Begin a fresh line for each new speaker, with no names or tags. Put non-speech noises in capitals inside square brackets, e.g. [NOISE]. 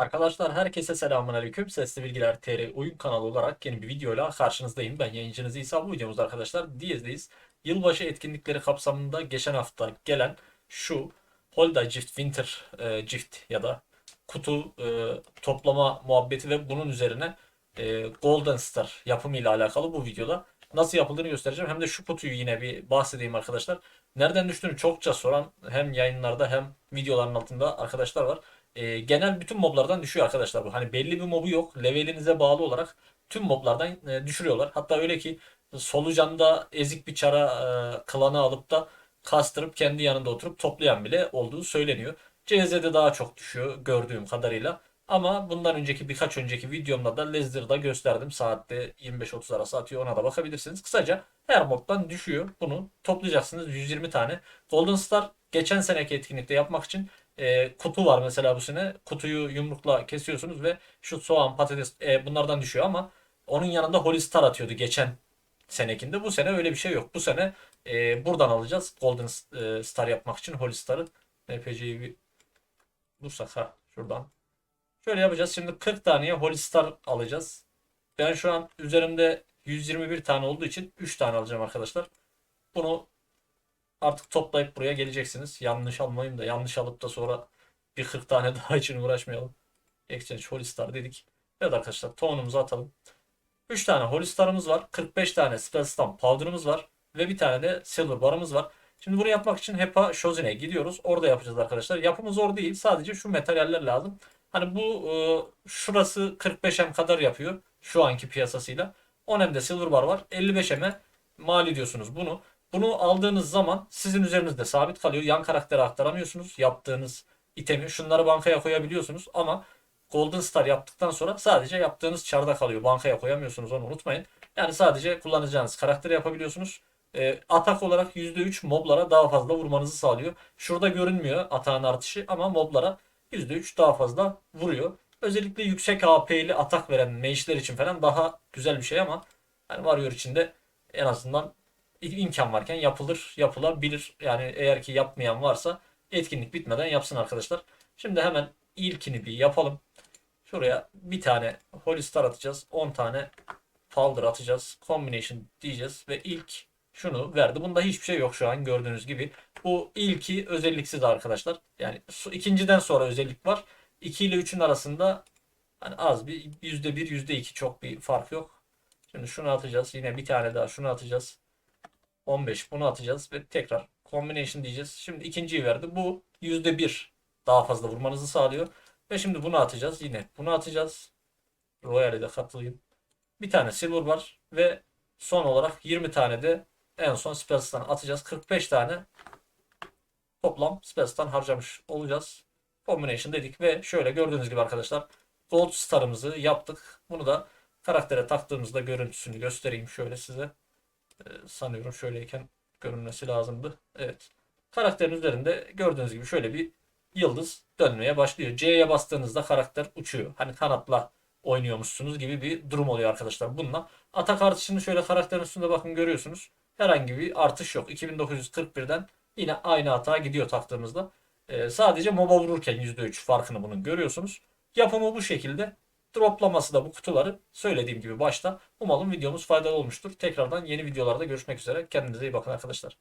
Arkadaşlar herkese selamun aleyküm. Sesli Bilgiler TR oyun kanalı olarak yeni bir videoyla karşınızdayım. Ben yayıncınız İsa. Bu videomuzda arkadaşlar Diyez'deyiz. Yılbaşı etkinlikleri kapsamında geçen hafta gelen şu Holiday Gift Winter e, Gift ya da kutu e, toplama muhabbeti ve bunun üzerine e, Golden Star yapımıyla alakalı bu videoda nasıl yapıldığını göstereceğim. Hem de şu kutuyu yine bir bahsedeyim arkadaşlar. Nereden düştüğünü çokça soran hem yayınlarda hem videoların altında arkadaşlar var e, genel bütün moblardan düşüyor arkadaşlar bu. Hani belli bir mobu yok. Levelinize bağlı olarak tüm moblardan e, düşürüyorlar. Hatta öyle ki solucanda ezik bir çara e, klanı alıp da kastırıp kendi yanında oturup toplayan bile olduğu söyleniyor. CZ'de daha çok düşüyor gördüğüm kadarıyla. Ama bundan önceki birkaç önceki videomda da Lezzer'da gösterdim. Saatte 25-30 arası atıyor ona da bakabilirsiniz. Kısaca her moddan düşüyor. Bunu toplayacaksınız 120 tane. Golden Star geçen seneki etkinlikte yapmak için e, kutu var mesela bu sene. Kutuyu yumrukla kesiyorsunuz ve şu soğan, patates e, bunlardan düşüyor ama onun yanında Holy Star atıyordu geçen senekinde. Bu sene öyle bir şey yok. Bu sene e, buradan alacağız. Golden e, Star yapmak için Holy Star'ı. NPC'yi bir bulsak ha şuradan. Şöyle yapacağız. Şimdi 40 taneye Holy Star alacağız. Ben şu an üzerimde 121 tane olduğu için 3 tane alacağım arkadaşlar. Bunu artık toplayıp buraya geleceksiniz. Yanlış almayayım da yanlış alıp da sonra bir 40 tane [LAUGHS] daha için uğraşmayalım. Exchange Holy Star dedik. Evet arkadaşlar tonumuzu atalım. 3 tane Holy Star'ımız var. 45 tane Spell Stamp Powder'ımız var. Ve bir tane de Silver Bar'ımız var. Şimdi bunu yapmak için HEPA Shozin'e gidiyoruz. Orada yapacağız arkadaşlar. Yapımı zor değil. Sadece şu materyaller lazım. Hani bu e, şurası 45M kadar yapıyor. Şu anki piyasasıyla. 10M de Silver Bar var. 55M'e mal ediyorsunuz bunu. Bunu aldığınız zaman sizin üzerinizde sabit kalıyor. Yan karaktere aktaramıyorsunuz. Yaptığınız itemi şunları bankaya koyabiliyorsunuz ama Golden Star yaptıktan sonra sadece yaptığınız çarda kalıyor. Bankaya koyamıyorsunuz onu unutmayın. Yani sadece kullanacağınız karakteri yapabiliyorsunuz. E, atak olarak %3 moblara daha fazla vurmanızı sağlıyor. Şurada görünmüyor atağın artışı ama moblara %3 daha fazla vuruyor. Özellikle yüksek AP'li atak veren mage'ler için falan daha güzel bir şey ama hani Warrior için de en azından imkan varken yapılır, yapılabilir. Yani eğer ki yapmayan varsa etkinlik bitmeden yapsın arkadaşlar. Şimdi hemen ilkini bir yapalım. Şuraya bir tane Holy Star atacağız. 10 tane Powder atacağız. Combination diyeceğiz ve ilk şunu verdi. Bunda hiçbir şey yok şu an gördüğünüz gibi. Bu ilki özelliksiz arkadaşlar. Yani ikinciden sonra özellik var. 2 ile 3'ün arasında hani az bir %1 %2 çok bir fark yok. Şimdi şunu atacağız. Yine bir tane daha şunu atacağız. 15 bunu atacağız ve tekrar combination diyeceğiz. Şimdi ikinciyi verdi. Bu %1 daha fazla vurmanızı sağlıyor. Ve şimdi bunu atacağız. Yine bunu atacağız. Royale'e de katılayım. Bir tane silver var ve son olarak 20 tane de en son Spells'tan atacağız. 45 tane toplam Spells'tan harcamış olacağız. Combination dedik ve şöyle gördüğünüz gibi arkadaşlar Gold Star'ımızı yaptık. Bunu da karaktere taktığımızda görüntüsünü göstereyim şöyle size. Ee, sanıyorum şöyleyken görünmesi lazımdı. Evet. Karakterin üzerinde gördüğünüz gibi şöyle bir yıldız dönmeye başlıyor. C'ye bastığınızda karakter uçuyor. Hani kanatla oynuyormuşsunuz gibi bir durum oluyor arkadaşlar bununla. Atak artışını şöyle karakterin üstünde bakın görüyorsunuz. Herhangi bir artış yok. 2941'den yine aynı hata gidiyor taktığımızda. Ee, sadece moba vururken %3 farkını bunun görüyorsunuz. Yapımı bu şekilde. Droplaması da bu kutuları söylediğim gibi başta. Umarım videomuz faydalı olmuştur. Tekrardan yeni videolarda görüşmek üzere. Kendinize iyi bakın arkadaşlar.